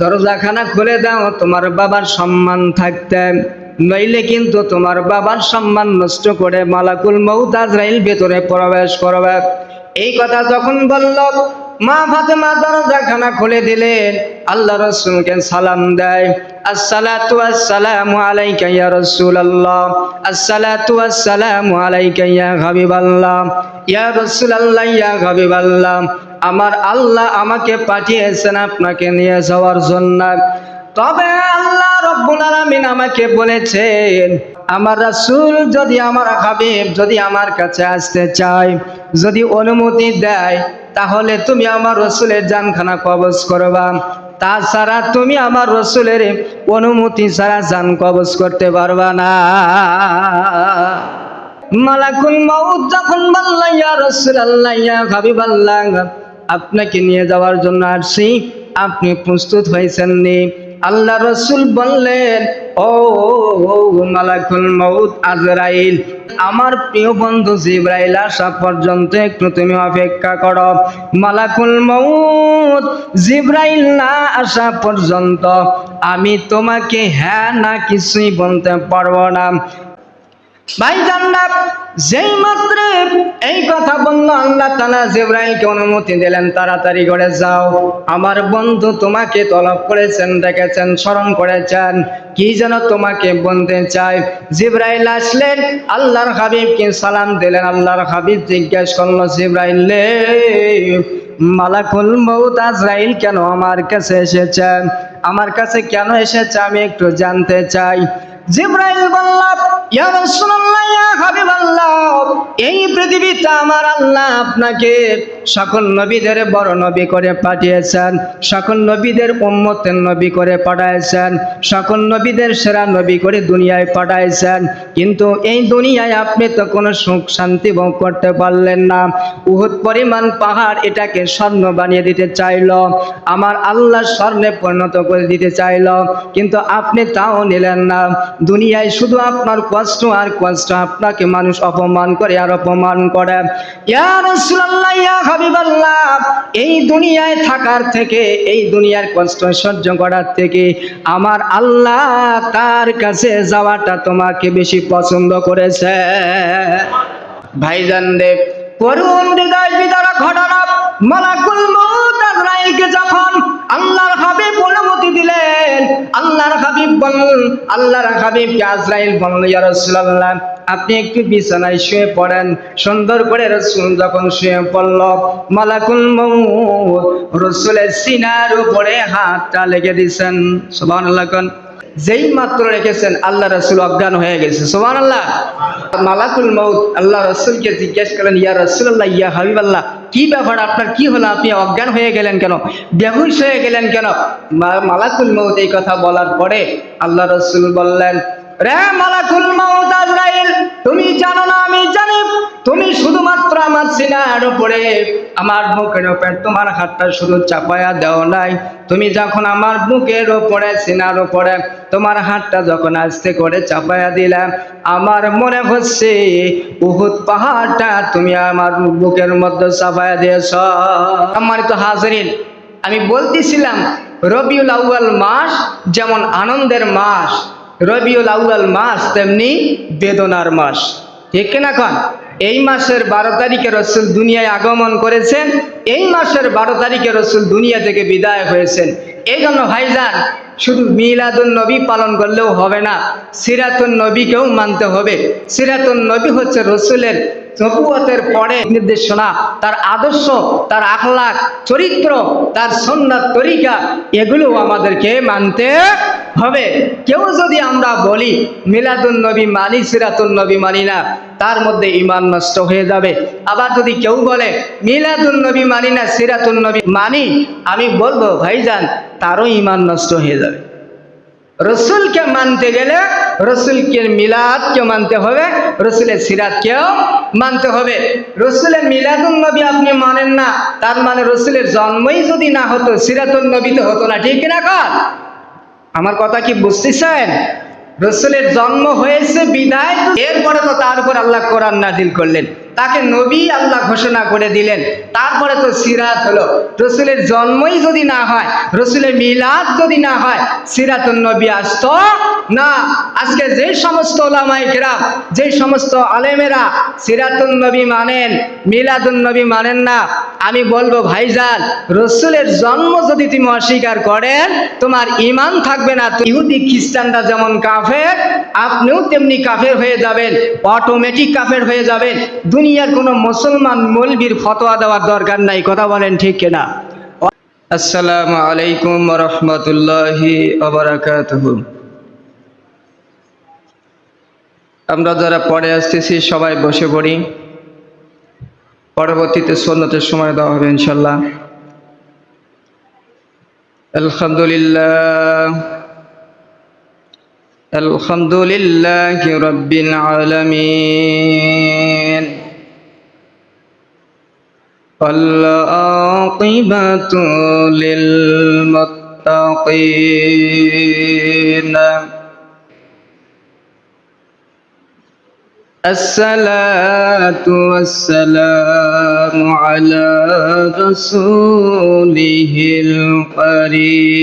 দরজাখানা খুলে দাও, তোমার বাবার সম্মান থাকতে। নইলে কিন্তু তোমার বাবার সম্মান নষ্ট করে মালাকুল মৌতাজ রাইল ভেতরে প্রবেশ করবে। এই কথা যখন বলল মা ফাতেমা দরজাখানা খুলে দিলেন। আল্লাহ রসুলকে সালাম দেয়। ইয়া ইয়া আমার আল্লাহ আমাকে পাঠিয়েছেন আপনাকে নিয়ে যাওয়ার জন্য। তবে আল্লাহ রব্বুল আলামিন আমাকে বলেছেন, আমার রাসূল যদি আমার হাবিব যদি আমার কাছে আসতে চায়, যদি অনুমতি দেয় তাহলে তুমি আমার রসুলের জানখানা কবজ করবা। তাছাড়া তুমি আমার রসুলের অনুমতি ছাড়া জান কবজ করতে পারবা না। মালাকুন মাউত যখন বলল রসুল আল্লাহ ভাবি হাবিবাল্লাহ, আপনাকে নিয়ে যাওয়ার জন্য আসছি, আপনি প্রস্তুত হয়েছেন নি আল্লাহ রসুল বললেন, ও মালাকুল মৌদ আজরাইল, আমার প্রিয় বন্ধু জিব্রাইল আসা পর্যন্ত একটু তুমি অপেক্ষা করো। মালাকুল মৌদ জিব্রাইল না আসা পর্যন্ত আমি তোমাকে হ্যাঁ না কিছুই বলতে পারব না। ভাই জান্নাত, যেই মাত্র এই কথা বলল, আল্লাহ তালা জিব্রাইলকে অনুমতি দিলেন, তাড়াতাড়ি করে যাও। আমার বন্ধু তোমাকে তলব করেছেন, ডেকেছেন, স্মরণ করেছেন। কি যেন তোমাকে বলতে চাই? জিব্রাইল আসলেন, আল্লাহর হাবিবকে সালাম দিলেন, আল্লাহর হাবিব জিজ্ঞেস করল, জিব্রাইল মালাকুল মৌত আজরাইল কেন আমার কাছে এসেছে? আমার কাছে কেন এসেছে আমি একটু জানতে চাই। জিব্রাইল বলল এই পৃথিবীতে আমার আল্লাহ আপনাকে সকল নবীদের বড় নবী করে পাঠিয়েছেন, সকল নবীদের উম্মতের নবী করে পাঠাইছেন সকল নবীদের সেরা নবী করে দুনিয়ায় পাঠাইছেন কিন্তু এই দুনিয়ায় আপনি তো কোনো সুখ শান্তি ভোগ করতে পারলেন না। উহুদ পরিমাণ পাহাড় এটাকে স্বর্ণ বানিয়ে দিতে চাইল, আমার আল্লাহ স্বর্ণে পরিণত করে দিতে চাইল, কিন্তু আপনি তাও নিলেন না। দুনিয়ায় শুধু আপনার কষ্ট আর কষ্ট আপনাকে মানুষ অপমান করে আর অপমান করে। এই দুনিয়ায় থাকার থেকে, এই দুনিয়ার কষ্ট সহ্য করার থেকে আমার আল্লাহ তার কাছে যাওয়াটা তোমাকে বেশি পছন্দ করেছে। ভাইজান দেব করুণ হৃদয় বিদারা ঘটনা, মালাকুল মউত আজরাইলকে যখন আল্লাহর হাবিব অনুমতি দিলেন, আল্লাহর হাবিব বললেন আল্লাহর হাবিবকে আজরাইল বলল, ইয়া রাসূলুল্লাহ, আপনি একটু বিছানায় শুয়ে পড়েন। সুন্দর করে রসুল যখন শুয়ে পড়ল, মালাকুল মউত, রসুলের সিনার উপরে হাতটা লেগে দিছেন। সুবহানাল্লাহ যেই মাত্র রেখেছেন, আল্লাহ রসুল অজ্ঞান হয়ে গেছে। সোমান আল্লাহ মালাকুল মৌত আল্লাহ রসুলকে জিজ্ঞেস করলেন, ইয়া রসুল আল্লাহ ইয়া হাবিবাল্লাহ, কি ব্যাপার? আপনার কি হলো? আপনি অজ্ঞান হয়ে গেলেন কেন? বেহুশ হয়ে গেলেন কেন? মালাকুল মৌত এই কথা বলার পরে আল্লাহ রসুল বললেন, রে মালাকুল মৌত আজরাইল তুমি জানো না, আমি জানি। তুমি শুধুমাত্র আমার সিনার উপরে, আমার মুখের উপরে, তোমার হাতটা শুধু চাপায়া দেও নাই। তুমি যখন আমার বুকের উপরে, সিনার উপরে, তোমার হাতটা যখন আস্তে করে চাপায়া দিলাম আমার মনে হচ্ছে উহুদ পাহাড়টা তুমি আমার বুকের মধ্যে চাপায়া দিয়েছ। আমার তো হাজরিন, আমি বলতেছিলাম, রবিউল আউয়াল মাস যেমন আনন্দের মাস রবিউল আউয়াল মাস তেমনি বেদনার মাস। ঠিক কন? এই মাসের বারো তারিখে রসুল দুনিয়ায় আগমন করেছেন, এই মাসের বারো তারিখে রসুল দুনিয়া থেকে বিদায় হয়েছেন। এই জন্য ভাইজান, শুধু মিলাদুল নবী পালন করলেও হবে না সিরাতুল নবীকেও মানতে হবে। সিরাতুল নবী হচ্ছে রসুলের নবুয়তের পরে নির্দেশনা, তার আদর্শ, তার আখলাক চরিত্র, তার সন্ন্যার তরিকা এগুলো আমাদেরকে মানতে হবে। কেউ যদি আমরা বলি মিলাদুল নবী মানি সিরাতুল নবী মানি না, তার মধ্যে ইমান নষ্ট হয়ে যাবে। আবার যদি কেউ বলে মিলাদুল নবী মানি না সিরাতুল নবী মানি, আমি বলব, ভাইজান, তারও ইমান নষ্ট হয়ে যাবে। রসুলকে মানতে গেলে রসুলকে মিলাদকে মানতে হবে, রসুলের সিরাতকেও মানতে হবে। রসুলের মিলাদুল নবী আপনি মানেন না, তার মানে রসুলের জন্মই যদি না হতো সিরাতুল নবী তো হতো না, ঠিক না কর আমার কথা কি বুঝতেছেন? রসুলের জন্ম হয়েছে বিদায়, এরপরে তো তার উপর আল্লাহ কোরআন নাজিল করলেন। তাকে নবী আল্লাহ ঘোষণা করে দিলেন। তারপরে তো সিরাত হলো। রসুলের জন্মই যদি না হয়, রসুলের মিলাদ যদি না হয়, সিরাতুন নবী আসতো না। আজকে যে সমস্ত ওলামাই কেরাম, যে সমস্ত আলেমেরা সিরাতুন নবী মানেন, মিলাদুন নবী মানেন না, আমি বলব, ভাইজান, রসুলের জন্ম যদি তুমি অস্বীকার করেন, তোমার ইমান থাকবে না। ইহুদি খ্রিস্টানরা যেমন কাফের, আপনিও তেমনি কাফের হয়ে যাবেন, অটোমেটিক কাফের হয়ে যাবেন। দুনিয়ার কোনো মুসলমান মৌলবীর ফতোয়া দেওয়ার দরকার নাই কথা বলেন ঠিক কিনা আসসালামু আলাইকুম রহমতুল্লাহি আবরাকাতুহু আমরা যারা পরে আসতেছি সবাই বসে পড়ি পরবর্তীতে সন্ন্যতের সময় দেওয়া হবে ইনশাল্লাহ আলহামদুলিল্লাহ الحمد لله رب العالمين والعاقبة للمتقين. الصلاة والسلام على رسوله الكريم.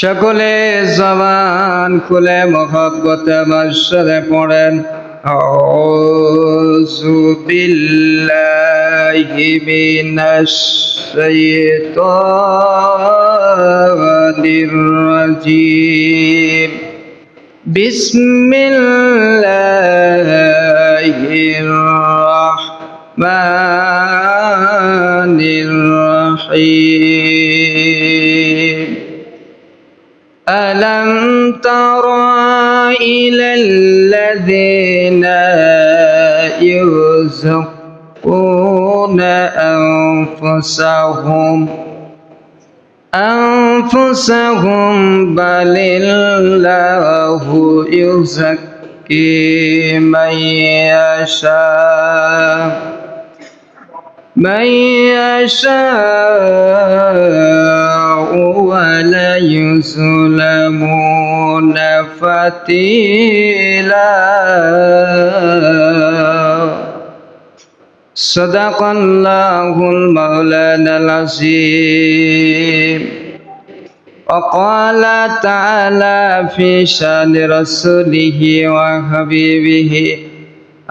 সকলে জবান খুলে মহব্বত সাথে পড়েন। রাজিম। বিসমিল্লাহির রাহমানির রহিম। ألم تر إلى الذين يزكون أنفسهم أنفسهم بل الله يزكي من يشاء من يشاء ولا يظلمون فتيلا صدق الله المولانا العظيم وقال تعالى في شان رسوله وحبيبه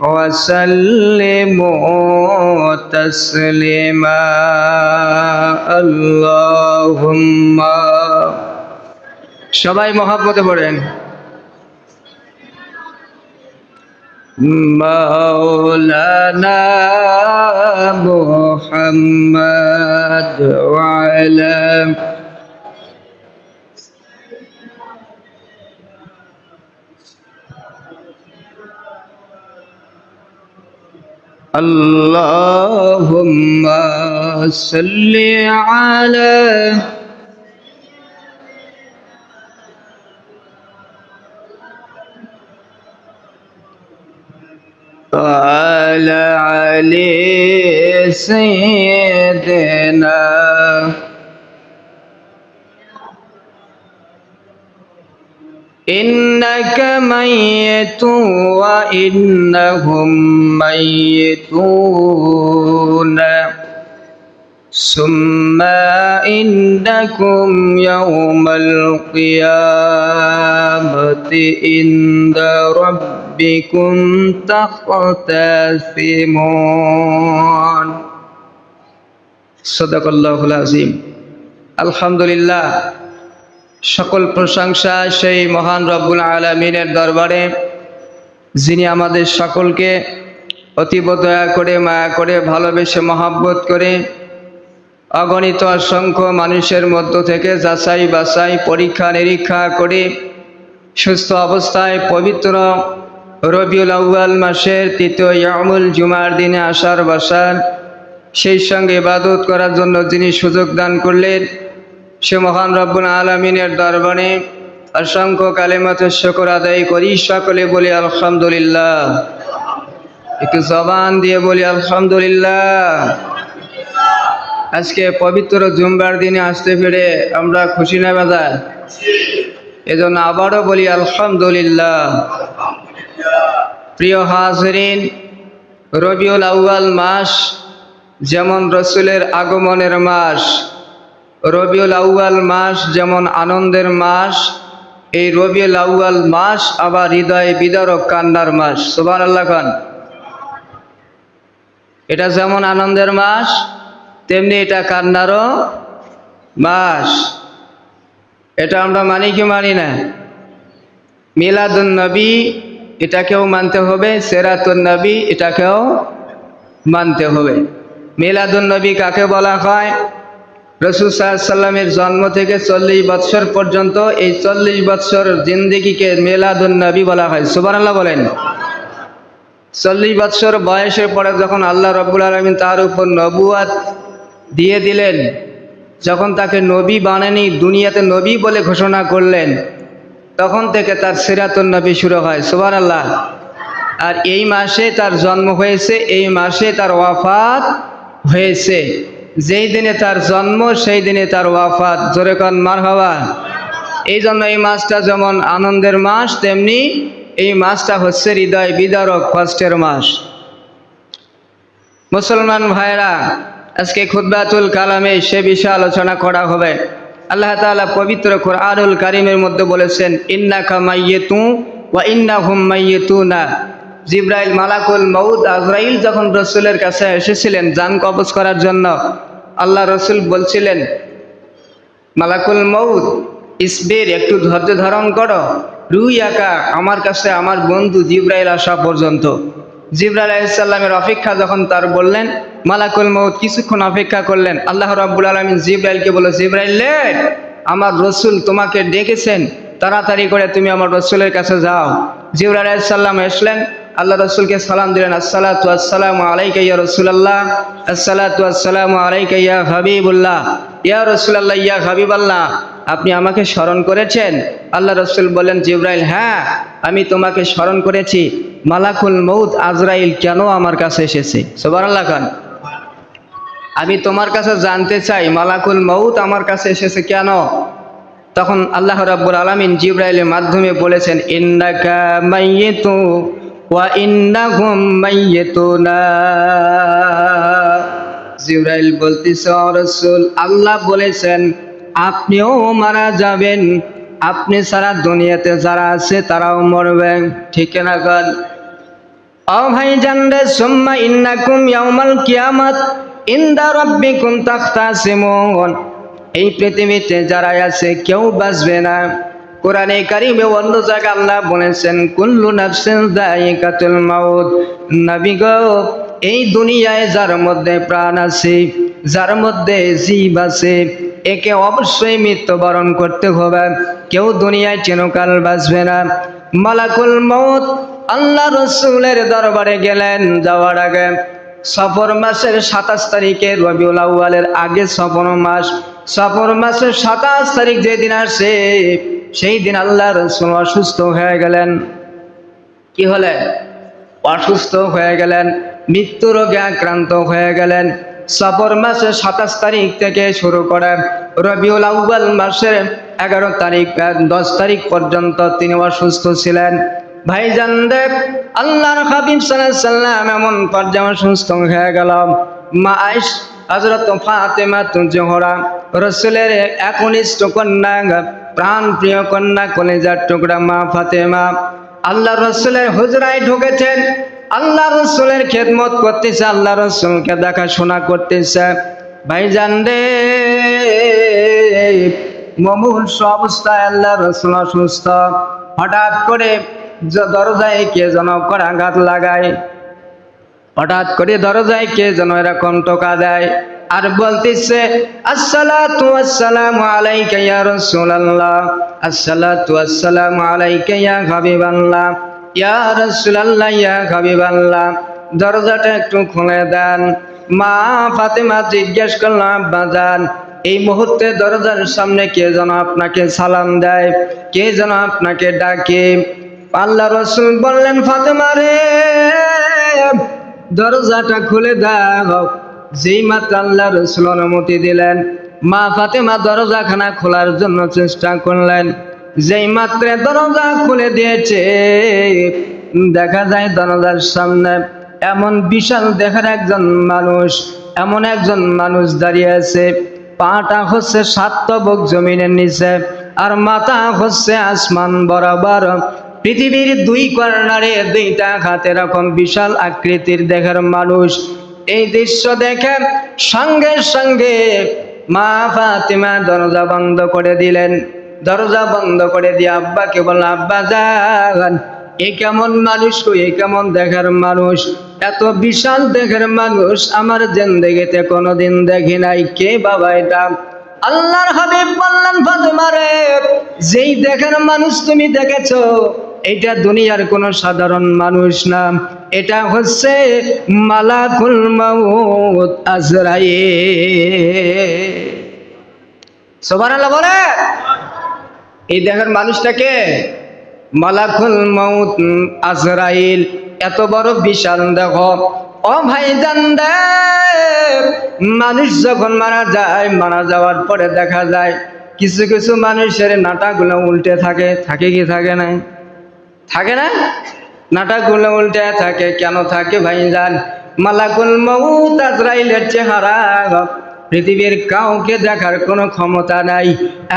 وسلموا تسليما اللهم সবাই মহাব্বতে পড়েন مولانا محمد وعلى اللهم صل على وعلى علي سيدنا ميت وإنهم ميتون ثم إنكم يوم القيامة عند ربكم تختصمون صدق الله العظيم الحمد لله সকল প্রশংসা সেই মহান রব্বুল আলমিনের দরবারে, যিনি আমাদের সকলকে অতীব দয়া করে, মায়া করে, ভালোবেসে, মহাব্বত করে অগণিত অসংখ্য মানুষের মধ্য থেকে যাচাই বাছাই, পরীক্ষা নিরীক্ষা করে সুস্থ অবস্থায় পবিত্র রবিউল আউ্বাল মাসের তৃতীয় ইয়ামুল জুমার দিনে আসার বাসার সেই সঙ্গে ইবাদত করার জন্য যিনি সুযোগ দান করলেন সে মহান রব্বুল আলমিনের দরবারে অসংখ্য কালেমাতে শকর আদায় করি, সকলে বলি আলহামদুলিল্লাহ। একটু জবান দিয়ে বলি আলহামদুলিল্লাহ। আজকে পবিত্র জুম্বার দিনে আসতে পেরে আমরা খুশি না বাজার এজন্য আবারও বলি আলহামদুলিল্লাহ। প্রিয় হাজরিন, রবিউল আউয়াল মাস যেমন রসুলের আগমনের মাস রবিউল আউয়াল মাস যেমন আনন্দের মাস, এই রবিউল আউয়াল মাস আবার হৃদয় বিদারক কান্নার মাস। সুবান আল্লাহ খান। এটা যেমন আনন্দের মাস, তেমনি এটা কান্নারও মাস। এটা আমরা মানি কি মানি না? মিলাদুন নবী এটাকেও মানতে হবে। সেরাতুন নবী এটাকেও মানতে হবে। মিলাদুন নবী কাকে বলা হয়? রসুল সাল্লামের জন্ম থেকে চল্লিশ বৎসর পর্যন্ত এই চল্লিশ বৎসর জিন্দিগিকে মিলাদুন নবী বলা হয়। সুবান আল্লাহ বলেন। চল্লিশ বৎসর বয়সের পরে যখন আল্লাহ রব্বুল আলমিন তার উপর নবুয়াত দিয়ে দিলেন, যখন তাকে নবী বানানি, দুনিয়াতে নবী বলে ঘোষণা করলেন, তখন থেকে তার সিরাতুন নবী শুরু হয়। সুবান আল্লাহ আর এই মাসে তার জন্ম হয়েছে, এই মাসে তার ওয়াফাত হয়েছে। যেই দিনে তার জন্ম, সেই দিনে তার ওয়াফাত। জোরে কন মার হওয়া এই জন্য এই মাসটা যেমন আনন্দের মাস, তেমনি এই মাসটা হচ্ছে হৃদয় বিদারক কষ্টের মাস। মুসলমান ভাইরা আজকে খুদ্বাতুল কালামে সে বিষয়ে আলোচনা করা হবে। আল্লাহ তাআলা পবিত্র কোরআনুল কারিমের মধ্যে বলেছেন, ইন্নাকা হুম মাইয়ে তু না জিব্রাইল মালাকুল মৌদ আজরাইল যখন রসুলের কাছে এসেছিলেন যান কবজ করার জন্য আল্লাহ রসুল বলছিলেন, মালাকুল মৌদ ইসবের, একটু ধৈর্য ধারণ করো। রুই একা আমার কাছে আমার বন্ধু জিব্রাইল আসা পর্যন্ত। জিব্রাইল আলাইসাল্লামের অপেক্ষা যখন তার বললেন, মালাকুল মউদ কিছুক্ষণ অপেক্ষা করলেন। আল্লাহ রাব্বুল আলমিন জিব্রাইলকে বলো জিব্রাইল লে, আমার রসুল তোমাকে ডেকেছেন। তাড়াতাড়ি করে তুমি আমার রসুলের কাছে যাও। জিব্রাইল আলাইসাল্লাম আসলেন আল্লাহ রসুলকে সালাম দিলেন, আসসালাতু আসসালামু আলাইকা ইয়া রসুলাল্লাহ, আসসালাতু আসসালামু আলাইকা ইয়া হাবিবুল্লাহ। ইয়া রসুলাল্লাহ, ইয়া হাবিবাল্লাহ, আপনি আমাকে স্মরণ করেছেন? আল্লাহ রসুল বলেন জিব্রাইল হ্যাঁ আমি তোমাকে স্মরণ করেছি। মালাকুল মৌদ আজরাইল কেন আমার কাছে এসেছে? সোবার আল্লাহ খান। আমি তোমার কাছে জানতে চাই, মালাকুল মৌত আমার কাছে এসেছে কেন? তখন আল্লাহ রাব্বুল আলামিন জিব্রাইলের মাধ্যমে বলেছেন, ইন্নাকা মাইয়িতু ইন্নাহুম মাইয়িতুনা জিব্রাইল বলতেছে রাসূল, আল্লাহ বলেছেন, আপনিও মারা যাবেন। আপনি সারা দুনিয়াতে যারা আছে, তারাও মরবে। ঠিক না গান ও ভাই জানরে সুম্মা ইন্নাকুম ইয়াউমাল কিয়ামাত, ইনদা রাব্বিকুম তাখতাসিমুন। এই পৃথিবীতে যারা আছে, কেউ বাঁচবে না। কোরআনে কারিমে অন্য জায়গায় আল্লাহ বলেছেন, কুল্লু নাফসিন যায়িকাতুল মাউত। নবী গো, এই দুনিয়ায় যার মধ্যে প্রাণ আছে, যার মধ্যে জীব আছে, একে অবশ্যই মৃত্যুবরণ করতে হবে। কেউ দুনিয়ায় চিরকাল বাঁচবে না। মালাকুল মৌত আল্লাহ রসুলের দরবারে গেলেন যাওয়ার আগে। সফর মাসের সাতাশ তারিখে রবিউল আউ্বালের আগে সফর মাস সফর মাসের সাতাশ তারিখ যেদিন আসে, সেই দিন আল্লাহ রসুল অসুস্থ হয়ে গেলেন। কি হলেন অসুস্থ হয়ে গেলেন, মৃত্যু রোগে আক্রান্ত হয়ে গেলেন। সফর মাসের সাতাশ তারিখ থেকে শুরু করে রবিউল আউ্বাল মাসের এগারো তারিখ দশ তারিখ পর্যন্ত তিনি অসুস্থ ছিলেন। ভাইজান দেব আল্লাহর হাবিব সাল্লাম এমন পর্যায়ে অসুস্থ হয়ে গেল। মা আইস হজরত ফাতেমা জোহরা রসুলের একনিষ্ঠ কন্যা, প্রাণ প্রিয় কন্যা কলেজার টুকরা মা ফাতেমা। আল্লাহ রসুলের হুজরায় ঢুকেছেন। আল্লাহ রসুলের খেদমত করতেছে, আল্লাহ রসুলকে দেখাশোনা করতেছে। ভাইজান রে মমুহূর্ষ অবস্থায় আল্লাহ রসুল অসুস্থ। হঠাৎ করে দরজায় কে যেন করাঘাত লাগায়। হঠাৎ করে দরজায় কে যেন এরকম টোকা দেয় আর বলতেছে, আসসালাতু আসসালামু আলাইকা ইয়া রাসূলুল্লাহ। আসসালাতু আসসালামু আলাইকা ইয়া হাবিবাল্লাহ। ইয়া রাসূলুল্লাহ, ইয়া হাবিবাল্লাহ। দরজাটা একটু খুলে দেন। মা ফাতেমা জিজ্ঞেস করল, আব্বা যান এই মুহূর্তে দরজার সামনে কে যেন আপনাকে সালাম দেয়? কে যেন আপনাকে ডাকে? আল্লাহ রসুল বললেন, ফাতেমা রে, দরজাটা খুলে দাও। যেই মাত্র আল্লাহ রসুল অনুমতি দিলেন, মা ফাতেমা দরজাখানা খোলার জন্য চেষ্টা করলেন। যেই মাত্র দরজা খুলে দিয়েছে, দেখা যায় দরজার সামনে এমন বিশাল দেখার একজন মানুষ, এমন একজন মানুষ দাঁড়িয়ে আছে। পাটা হচ্ছে সাতবক জমিনের নিচে, আর মাথা হচ্ছে আসমান বরাবর। পৃথিবীর দুই কর্নারে দুইটা হাতে এরকম বিশাল আকৃতির দেখার মানুষ এই দৃশ্য দেখে সঙ্গে সঙ্গে মা ফাতিমা দরজা বন্ধ করে দিলেন। দরজা বন্ধ করে দিয়ে আব্বাকে বলল, আব্বা যান, এ কেমন মানুষ এ কেমন দেখার মানুষ? এত বিশাল দেখার মানুষ আমার জিন্দেগিতে কোনোদিন দেখি নাই। কে বাবা এটা? আল্লাহর হাবিব বললেন, ফাতেমা রে, যেই দেখার মানুষ তুমি দেখেছ এটা দুনিয়ার কোন সাধারণ মানুষ না। এটা হচ্ছে মালাকুল মাউত আজরাইল। সুবহানাল্লাহ বলে? এই দেখার মানুষটাকে মালাকুল মাউত আজরাইল, এত বড় বিশাল দেহ। ও ভাই জানদেব মানুষ যখন মারা যায়, মারা যাওয়ার পরে দেখা যায়, কিছু কিছু মানুষের নাটাগুলো উল্টে থাকে থাকে কি, থাকে না থাকে না? নাটাগুলো উল্টে থাকে, কেন থাকে ভাই জান? মালাকুল মৌত আজরাইলের চেহারা পৃথিবীর কাউকে দেখার কোনো ক্ষমতা নাই।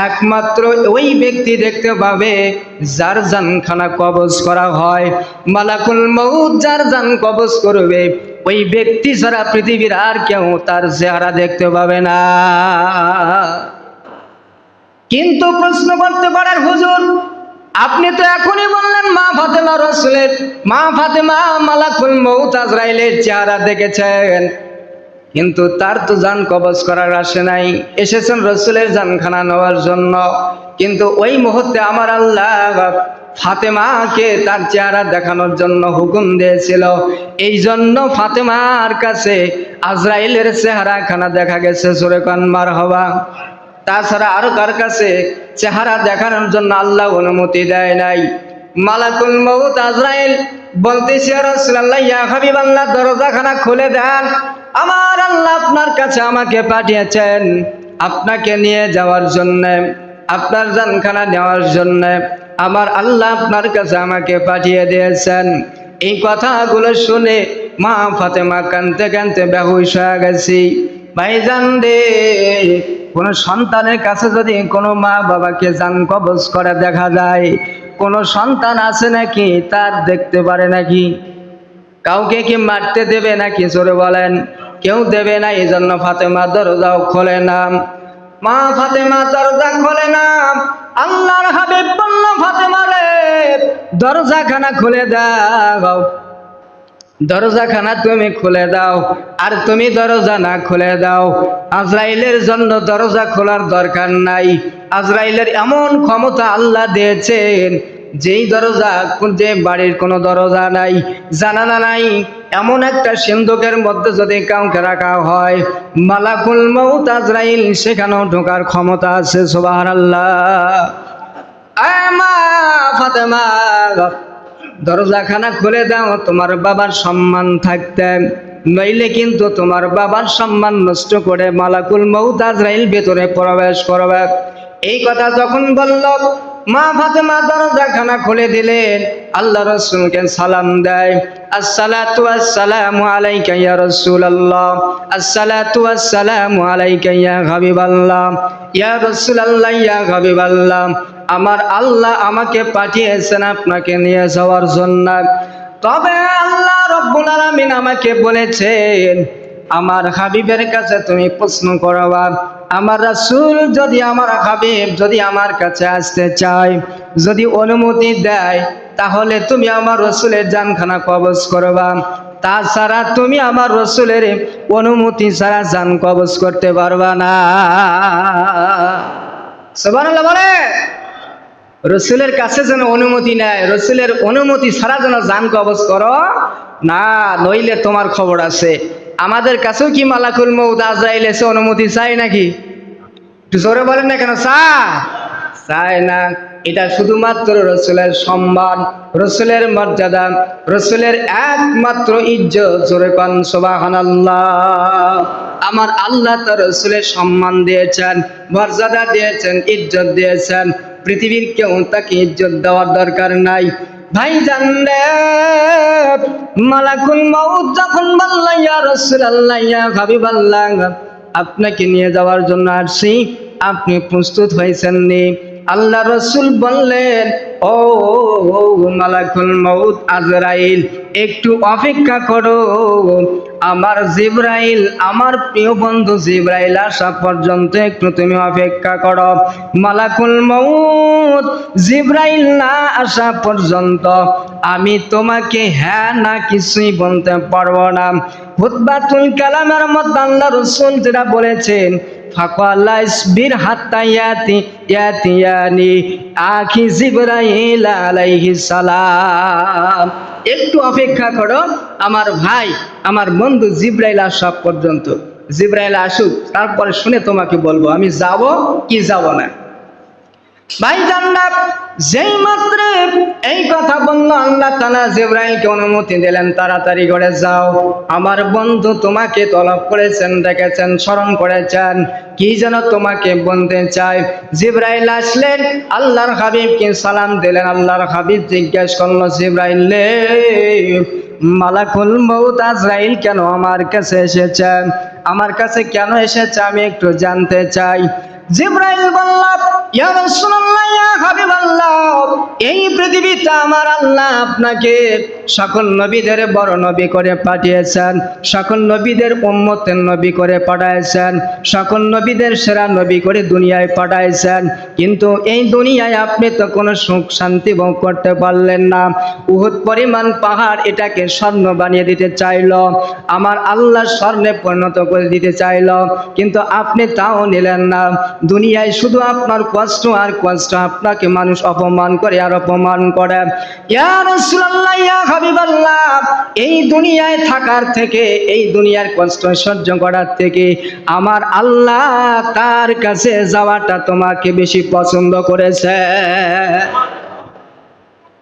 একমাত্র ওই ব্যক্তি দেখতে পাবে যার জানখানা কবজ করা হয়। মালাকুল মৌত যার জান কবজ করবে, ওই ব্যক্তি ছাড়া পৃথিবীর আর কেউ তার চেহারা দেখতে পাবে না। কিন্তু প্রশ্ন করতে পারেন হুজুর আপনি তো এখনই বললেন মা ফাতেমা রসুলের, মা ফাতেমা মালাকুল মৌত আজরাইলের চেহারা দেখেছেন। কিন্তু তার তো জান কবজ করার আসে নাই। এসেছেন রসুলের জানখানা নেওয়ার জন্য। কিন্তু ওই মুহূর্তে আমার আল্লাহ ফাতেমাকে তার চেহারা দেখানোর জন্য হুকুম দিয়েছিল। এই জন্য ফাতেমার কাছে আজরাইলের চেহারা খানা দেখা গেছে, সুরে মার হওয়া। তাছাড়া আরও কার কাছে চেহারা দেখানোর জন্য আল্লাহ অনুমতি দেয় নাই। মালাকুল মৌত আজরাইল বলতেছে রাসূলুল্লাহ দরজাখানা খুলে দেন। আমার আল্লাহ আপনার কাছে আমাকে পাঠিয়েছেন আপনাকে নিয়ে যাওয়ার জন্য, আপনার জানখানা নেওয়ার জন্য। আমার আল্লাহ আপনার কাছে আমাকে পাঠিয়ে দিয়েছেন। এই কথাগুলো শুনে মা ফাতেমা কানতে কানতে বেহুশ গেছি। ভাইজান রে, কোনো সন্তানের কাছে যদি কোনো মা বাবাকে জান কবজ করে দেখা যায়, কোনো সন্তান আছে নাকি তার দেখতে পারে নাকি? কাউকে কি মারতে দেবে নাকি? জোরে বলেন। কেউ দেবে না এই জন্য ফাতেমা দরজাও খোলে না। মা ফাতেমা দরজা খোলে না। আল্লাহর হাবিব বলল, ফাতেমা রে, দরজাখানা খুলে দাও। দরজাখানা তুমি খুলে দাও, আর তুমি দরজা না খুলে দাও। আজরাইলের জন্য দরজা খোলার দরকার নাই। আজরাইলের এমন ক্ষমতা আল্লাহ দিয়েছেন, যেই দরজা, যে বাড়ির কোনো দরজা নাই। জানালা নাই, এমন একটা সিন্ধুকের মধ্যে যদি কাউকে রাখা হয়, মালাকুল মৌত আজরাইল, সেখানেও ঢোকার ক্ষমতা আছে সুবাহ আল্লাহ মা ফাতেমা দরজাখানা খুলে দাও, তোমার বাবার সম্মান থাকতে। নইলে কিন্তু তোমার বাবার সম্মান নষ্ট করে মালাকুল মৌতাজরাইল ভেতরে প্রবেশ করবে। এই কথা যখন বলল, মা ফাতেমা দরজাখানা খুলে দিলেন, আল্লাহ রসুলকে সালাম দেয়। আসসালাতু আসসালামু আলাইকা ইয়া রাসূলুল্লাহ। আসসালাতু আসসালামু আলাইকা ইয়া হাবিবাল্লাহ। ইয়া রাসূলুল্লাহ, ইয়া হাবিবাল্লাহ। আমার আল্লাহ আমাকে পাঠিয়েছেন আপনাকে নিয়ে যাওয়ার জন্য। তবে আল্লাহ রব্বুল আলামিন আমাকে বলেছেন, আমার হাবিবের কাছে তুমি প্রশ্ন করবা। আমার রাসূল যদি আমার হাবিব যদি আমার কাছে আসতে চায়, যদি অনুমতি দেয় তাহলে তুমি আমার রসুলের জানখানা কবজ করবা। তাছাড়া তুমি আমার রসুলের অনুমতি ছাড়া জান কবজ করতে পারবা না। বলে, রসুলের কাছে যেন অনুমতি নেয়, রসুলের অনুমতি ছাড়া যেন জান কবজ করো না, নইলে তোমার খবর আছে। আমাদের কাছেও কি মালাকুল মৌদ আজরাইল অনুমতি চাই নাকি? জোরে বলেন না কেন চায় চায় না। এটা শুধুমাত্র রসুলের সম্মান, রসুলের মর্যাদা, রসুলের একমাত্র ইজ্জত আমার আল্লাহ তার রসুলের সম্মান দিয়েছেন, মর্যাদা দিয়েছেন, ইজ্জত দিয়েছেন। পৃথিবীর কেউ তাকে ইজ্জত দেওয়ার দরকার নাই। ভাই জানলে মালাকুল মাউত যখন বলল ইয়া রাসূলুল্লাহ, ইয়া হাবিবাল্লাহ আপনাকে নিয়ে যাওয়ার জন্য আসছি, আপনি প্রস্তুত হয়েছেন নি? আল্লাহ রসুল বললেন, ও মালাকুল মউত আজরাইল, একটু অপেক্ষা করো। আমার জিব্রাইল, আমার প্রিয় বন্ধু জিব্রাইল আসা পর্যন্ত একটু তুমি অপেক্ষা করো। মালাকুল মউত জিব্রাইল না আসা পর্যন্ত আমি তোমাকে হ্যাঁ না কিছুই বলতে পারব না। হুতবাতুল কালামের মধ্যে আল্লাহ রসুল যেটা বলেছেন ফাকাল্লা ইসবির حتى ياتي ياتياني আখি জিব্রাইল আলাইহিস সালাম। একটু অপেক্ষা করো, আমার ভাই, আমার বন্ধু জিব্রাইল আসা পর্যন্ত। জিব্রাইল আসুক, তারপরে শুনে তোমাকে বলব, আমি যাব কি যাব না। ভাই জান্নাত যেই মাত্র এই কথা বলল, আল্লাহ তালা জিব্রাইলকে অনুমতি দিলেন, তাড়াতাড়ি করে যাও। আমার বন্ধু তোমাকে তলব করেছেন দেখেছেন স্মরণ করেছেন। কি যেন তোমাকে বলতে চাই জিব্রাইল আসলেন, আল্লাহর হাবিবকে সালাম দিলেন। আল্লাহর হাবিব জিজ্ঞেস করল, জিব্রাইল মালাকুল মৌত আজরাইল কেন আমার কাছে এসেছেন আমার কাছে কেন এসেছে আমি একটু জানতে চাই। জিব্রাইল বললাম, ইয়া রাসূলুল্লাহ, ইয়া হাবিবাল্লাহ, এই পৃথিবীতে আমার আল্লাহ আপনাকে সকল নবীদের বড় নবী করে পাঠিয়েছেন, সকল নবীদের উম্মতের নবী করে পাঠাইছেন সকল নবীদের সেরা নবী করে দুনিয়ায় পাঠাইছেন কিন্তু এই দুনিয়ায় আপনি তো কোনো সুখ শান্তি ভোগ করতে পারলেন না। উহুদ পরিমাণ পাহাড় এটাকে স্বর্ণ বানিয়ে দিতে চাইল, আমার আল্লাহ স্বর্ণে পরিণত করে দিতে চাইল, কিন্তু আপনি তাও নিলেন না। দুনিয়ায় শুধু আপনার কষ্ট আর কষ্ট আপনাকে মানুষ অপমান করে আর অপমান করে। এই দুনিয়ায় থাকার থেকে, এই দুনিয়ার কষ্ট সহ্য করার থেকে আমার আল্লাহ তার কাছে যাওয়াটা তোমাকে বেশি পছন্দ করেছে।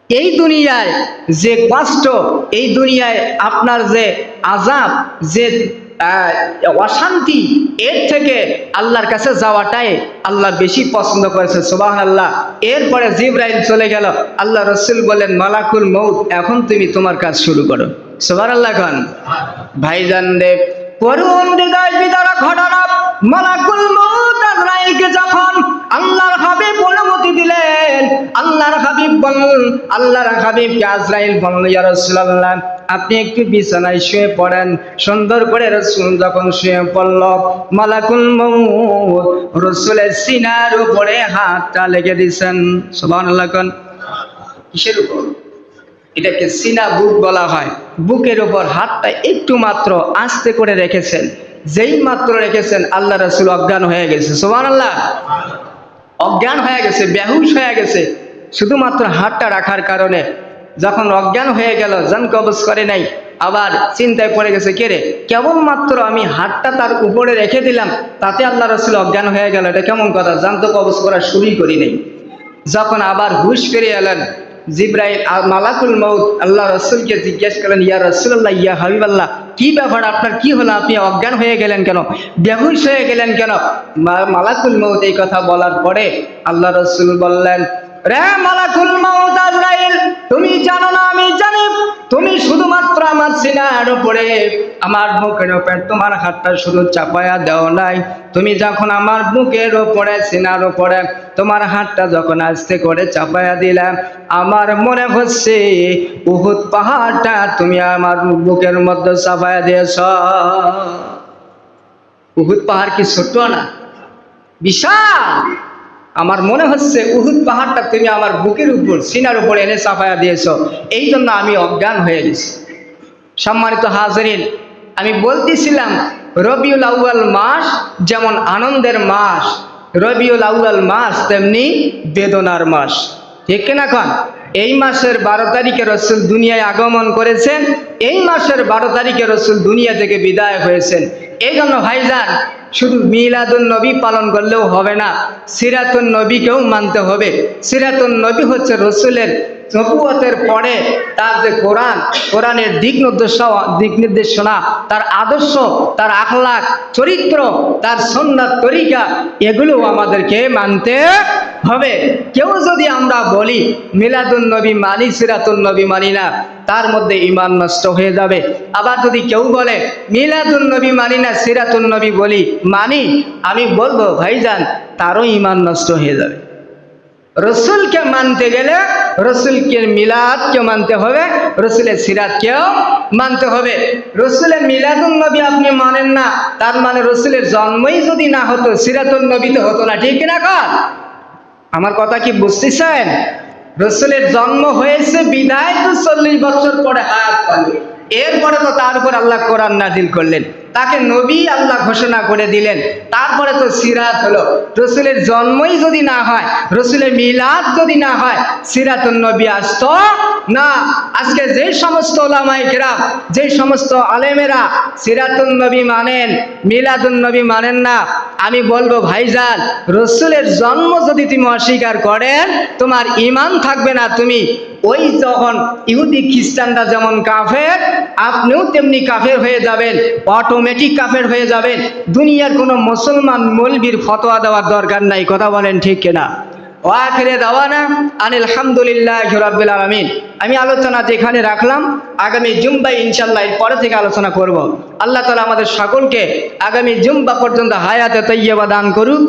এই দুনিয়ায় যে কষ্ট, এই দুনিয়ায় আপনার যে আজাব যে অশান্তি। এর থেকে আল্লাহর কাছে যাওয়াটাই আল্লাহ বেশি পছন্দ করেছে সুবাহ আল্লাহ এরপরে জিব্রাইল চলে গেল। আল্লাহ রসুল বলেন মালাকুল মৌত এখন তুমি তোমার কাজ শুরু করো। সুবাহ আল্লাহ খান ভাইজান দেব করুন ঘটনা। মালাকুল মৌত যখন আল্লাহর হাবিব দিলেন। আল্লাহর হাবিব বললেন, আল্লাহর হাবিবকে আজরাইল বলল, ইয়া রাসূলুল্লাহ, আপনি একটু বিছানায় শুয়ে পড়েন। সুন্দর করে রসুল যখন শুয়ে পড়ল, মালাকুল মৌত রসুলের সিনার উপরে হাতটা লেগে দিছেন। সুবহানাল্লাহ কোন। কিসের উপর? এটাকে সিনা বুক বলা হয়। বুকের উপর হাতটা একটু মাত্র আস্তে করে রেখেছেন। যেই মাত্র রেখেছেন, আল্লাহ রসুল অজ্ঞান হয়ে গেছে। সোমান আল্লাহ অজ্ঞান হয়ে গেছে, বেহুশ হয়ে গেছে। শুধুমাত্র হাতটা রাখার কারণে যখন অজ্ঞান হয়ে গেল, জান কবজ করে নাই, আবার চিন্তায় পড়ে গেছে, কে রে? কেবলমাত্র আমি হাতটা তার উপরে রেখে দিলাম, তাতে আল্লাহ রসুল অজ্ঞান হয়ে গেল। এটা কেমন কথা? জান তো কবজ করা শুরুই করি নাই। যখন আবার হুশ ফিরে এলেন জিব্রাইল মালাকুল মৌত আল্লাহ রসুলকে জিজ্ঞেস করলেন, ইয়া রসুল্লাহ ইয়া হাবিবাল্লাহ, কি ব্যাপার? আপনার কি হলো? আপনি অজ্ঞান হয়ে গেলেন কেন? বেহুশ হয়ে গেলেন কেন? মালাকুল মৌত এই কথা বলার পরে আল্লাহ রসুল বললেন, রে মালাকুল মৌত আজরাইল তুমি জানো না, আমি জানি। তুমি শুধুমাত্র আমার সিনার উপরে, আমার বুকের উপরে, তোমার হাতটা শুধু চাপায়া দেও নাই। তুমি যখন আমার বুকের উপরে, সিনার উপরে, তোমার হাতটা যখন আস্তে করে চাপায়া দিলাম আমার মনে হচ্ছে উহুদ পাহাড়টা তুমি আমার বুকের মধ্যে চাপায়া দিয়েছ। উহুদ পাহাড় কি ছোট না? বিশাল! আমার মনে হচ্ছে উহুদ পাহাড়টা তুমি আমার বুকের উপর, সিনার উপর এনে চাপায়া দিয়েছ। এই জন্য আমি অজ্ঞান হয়ে গেছি। সম্মানিত হাজরিন, আমি বলতেছিলাম, রবিউল আউয়াল মাস যেমন আনন্দের মাস, রবিউল আউয়াল মাস তেমনি বেদনার মাস। ঠিক কিনা কন? এই মাসের বারো তারিখে রসুল দুনিয়ায় আগমন করেছেন, এই মাসের বারো তারিখে রসুল দুনিয়া থেকে বিদায় হয়েছেন। এই জন্য ভাইজান, শুধু মিলাদুল নবী পালন করলেও হবে না সিরাতুল নবীকেও মানতে হবে। সিরাতুল নবী হচ্ছে রসুলের নবুয়তের পরে তার যে কোরআন, কোরআনের দিক নির্দেশনা দিক নির্দেশনা, তার আদর্শ, তার আখলাক চরিত্র, তার সন্ন্যাত তরিকা, এগুলো আমাদেরকে মানতে হবে। কেউ যদি আমরা বলি মিলাদুল নবী মানি সিরাতুল নবী মানি না, তার মধ্যে ইমান নষ্ট হয়ে যাবে। আবার যদি কেউ বলে মিলাদুল নবী মানি না সিরাতুল নবী বলি, মানি, আমি বলব, ভাইজান, তারও ইমান নষ্ট হয়ে যাবে। রসুলকে মানতে গেলে রসুলকে মিলাদকে মানতে হবে, রসুলের সিরাতকেও মানতে হবে। রসুলের মিলাদুল নবী আপনি মানেন না, তার মানে রসুলের জন্মই যদি না হতো সিরাতুল নবী তো হতো না, ঠিক না কর আমার কথা কি বুঝতেছেন? রসুলের জন্ম হয়েছে বিদায় তো চল্লিশ বছর পরে হাত এরপরে তো তার উপর আল্লাহ কোরআন নাজিল করলেন। তাকে নবী আল্লাহ ঘোষণা করে দিলেন। তারপরে তো সিরাত হলো। রসুলের জন্মই যদি না হয়, রসুলের মিলাদ যদি না হয় সিরাতুল নবী আসতো না। আজকে যে সমস্ত ওলামাই কেরাম, যে সমস্ত আলেমেরা সিরাতুল নবী মানেন মিলাদুল নবী মানেন না, আমি বলব, ভাইজান, রসুলের জন্ম যদি তুমি অস্বীকার করেন, তোমার ইমান থাকবে না তুমি। ওই যখন ইহুদি খ্রিস্টানরা যেমন কাফের, আপনিও তেমনি কাফের হয়ে যাবেন অটোমেটিক কাফের হয়ে যাবেন। দুনিয়ার কোনো মুসলমান মৌলবীর ফতোয়া দেওয়ার দরকার নাই, কথা বলেন ঠিক কিনা? ওয়াখিরে দাওয়ানা আনিল হামদুলিল্লাহ রাব্বিল আলামিন। আমি আলোচনা যেখানে রাখলাম, আগামী জুম্বাই ইনশাল্লাহ এর পরে থেকে আলোচনা করব। আল্লাহ তালা আমাদের সকলকে আগামী জুম্বা পর্যন্ত হায়াতে তৈয়বা দান করুক।